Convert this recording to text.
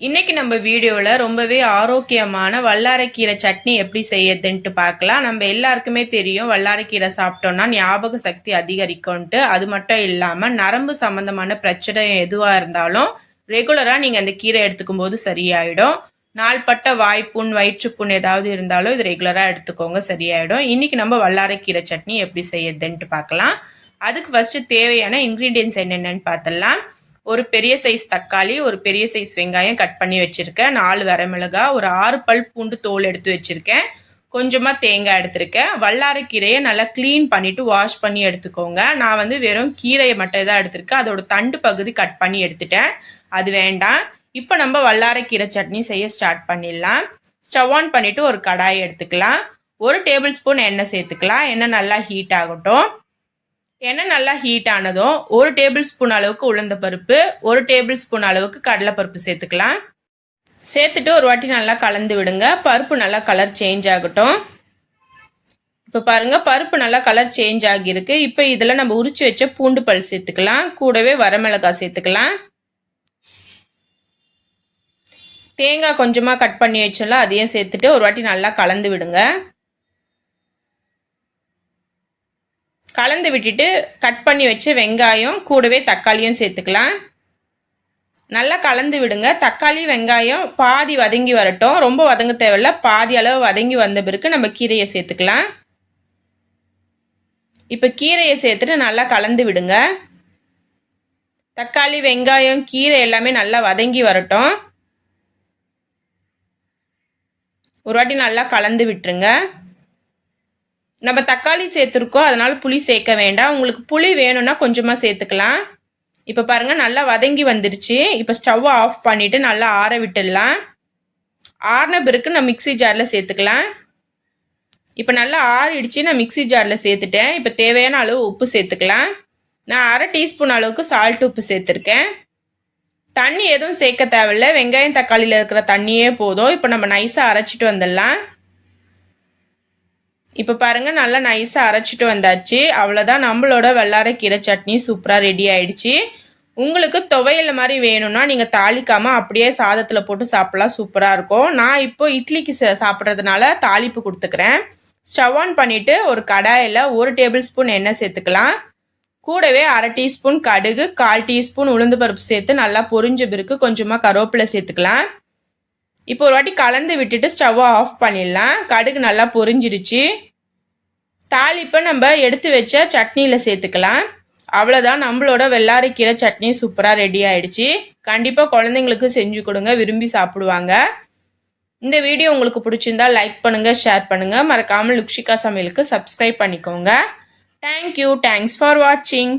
இன்னைக்கு நம்ம வீடியோவில் ரொம்பவே ஆரோக்கியமான வல்லாரைக்கீரை சட்னி எப்படி செய்யறதுன்ட்டு பார்க்கலாம். நம்ம எல்லாருக்குமே தெரியும் வல்லாரைக்கீரை சாப்பிட்டோம்னா ஞாபக சக்தி அதிகரிக்கும்ட்டு அது மட்டும் இல்லாமல் நரம்பு சம்பந்தமான பிரச்சனை எதுவாக இருந்தாலும் ரெகுலராக நீங்கள் அந்த கீரை எடுத்துக்கும் போது சரியாயிடும். நாள்பட்ட வாய்ப்புண் வயிற்றுப்புண் ஏதாவது இருந்தாலும் இது ரெகுலராக எடுத்துக்கோங்க சரியாயிடும். இன்னைக்கு நம்ம வல்லாரைக்கீரை சட்னி எப்படி செய்யறதுன்ட்டு பார்க்கலாம். அதுக்கு ஃபர்ஸ்ட் தேவையான இன்க்ரீடியன்ஸ் என்னென்னு பார்த்துடலாம் ஒரு பெரிய சைஸ் தக்காளி ஒரு பெரிய சைஸ் வெங்காயம் கட் பண்ணி வச்சிருக்கேன். நாலு வரமிளகாய் ஒரு ஆறு பல் பூண்டு தோல் எடுத்து வச்சிருக்கேன். கொஞ்சமாக தேங்காய் எடுத்திருக்கேன். வல்லாரைக்கீரையை நல்லா க்ளீன் பண்ணிவிட்டு வாஷ் பண்ணி எடுத்துக்கோங்க. நான் வந்து வெறும் கீரையை மட்டும் தான் எடுத்திருக்கேன். அதோட தண்டு பகுதி கட் பண்ணி எடுத்துட்டேன். அது வேண்டாம். இப்போ நம்ம வல்லாரைக்கீரை சட்னி செய்ய ஸ்டார்ட் பண்ணிடலாம். ஸ்டவ் ஆன் பண்ணிவிட்டு ஒரு கடாயை எடுத்துக்கலாம். ஒரு டேபிள் ஸ்பூன் எண்ணெய் சேர்த்துக்கலாம். எண்ணெய் நல்லா ஹீட் ஆகட்டும். எண்ணெய் நல்லா ஹீட் ஆனதும் ஒரு டேபிள் ஸ்பூன் அளவுக்கு உளுந்த பருப்பு ஒரு டேபிள் ஸ்பூன் அளவுக்கு கடலைப்பருப்பு சேர்த்துக்கலாம். சேர்த்துட்டு ஒரு வாட்டி நல்லா கலந்து விடுங்க. பருப்பு நல்லா கலர் சேஞ்ச் ஆகட்டும். இப்போ பாருங்க பருப்பு நல்லா கலர் சேஞ்ச் ஆகியிருக்கு. இப்போ இதில் நம்ம உரிச்சு வச்ச பூண்டு பல் சேர்த்துக்கலாம். கூடவே வரமிளகாய் சேர்த்துக்கலாம். தேங்காய் கொஞ்சமாக கட் பண்ணி வச்சோம்ல அதையும் சேர்த்துட்டு ஒரு வாட்டி நல்லா கலந்து விடுங்க. கலந்து விட்டுட்டு கட் பண்ணி வச்ச வெங்காயம் கூடவே தக்காளியும் சேர்த்துக்கலாம். நல்லா கலந்து விடுங்க. தக்காளி வெங்காயம் பாதி வதங்கி வரட்டும். ரொம்ப வதங்க தேவையில்ல. பாதி அளவு வதங்கி வந்த பிறகு நம்ம கீரையை சேர்த்துக்கலாம். இப்போ கீரையை சேர்த்துட்டு நல்லா கலந்து விடுங்க. தக்காளி வெங்காயம் கீரை எல்லாமே நல்லா வதங்கி வரட்டும். ஒரு வாட்டி நல்லா கலந்து விட்டுருங்க. நம்ம தக்காளி சேர்த்துருக்கோம் அதனால் புளி சேர்க்க வேண்டாம். உங்களுக்கு புளி வேணும்னா கொஞ்சமாக சேர்த்துக்கலாம். இப்போ பாருங்கள் நல்லா வதங்கி வந்துருச்சு. இப்போ ஸ்டவ்வை ஆஃப் பண்ணிவிட்டு நல்லா ஆற விட்டுடலாம். ஆறின பிறகு நான் மிக்சி ஜாரில் சேர்த்துக்கலாம். இப்போ நல்லா ஆறிடுச்சு நான் மிக்சி ஜாரில் சேர்த்துட்டேன். இப்போ தேவையான அளவு உப்பு சேர்த்துக்கலாம். நான் அரை டீஸ்பூன் அளவுக்கு சால்ட் உப்பு சேர்த்துருக்கேன். தண்ணி எதுவும் சேர்க்க தேவையில்ல. வெங்காயம் தக்காளியில் இருக்கிற தண்ணியே போதும். இப்போ நம்ம நைஸாக அரைச்சிட்டு வந்துடலாம். இப்போ பாருங்கள் நல்லா நைஸாக அரைச்சிட்டு வந்தாச்சு. அவ்வளோதான் நம்மளோட வெள்ளாரைக்கீரை சட்னி சூப்பராக ரெடி ஆயிடுச்சு. உங்களுக்கு துவையல் மாதிரி வேணும்னா நீங்கள் தாளிக்காமல் அப்படியே சாதத்தில் போட்டு சாப்பிட்லாம். சூப்பராக இருக்கும். நான் இப்போ இட்லிக்கு சாப்பிட்றதுனால தாளிப்பு கொடுத்துக்கிறேன். ஸ்டவ் ஆன் பண்ணிவிட்டு ஒரு கடாயில் ஒரு டேபிள் ஸ்பூன் எண்ணெய் சேர்த்துக்கலாம். கூடவே அரை டீஸ்பூன் கடுகு கால் டீஸ்பூன் உளுந்து பருப்பு சேர்த்து நல்லா பொரிஞ்ச பிறகு கொஞ்சமாக கருவேப்பிலை சேர்த்துக்கலாம். இப்போ ஒரு வாட்டி கலந்து விட்டுட்டு ஸ்டவ்வை ஆஃப் பண்ணிடலாம். கடுகு நல்லா பொரிஞ்சிருச்சு தாளிப்பை நம்ம எடுத்து வச்ச சட்னியில் சேர்த்துக்கலாம். அவ்வளோதான் நம்மளோட வெள்ளாரிக்கீரை சட்னி சூப்பராக ரெடி ஆயிடுச்சு. கண்டிப்பாக குழந்தைங்களுக்கு செஞ்சு கொடுங்க. விரும்பி சாப்பிடுவாங்க. இந்த வீடியோ உங்களுக்கு பிடிச்சிருந்தா லைக் பண்ணுங்கள் ஷேர் பண்ணுங்கள் மறக்காமல் லுக்ஷிகா சமையலுக்கு சப்ஸ்கிரைப் பண்ணிக்கோங்க. தேங்க்யூ தேங்க்ஸ் ஃபார் வாட்சிங்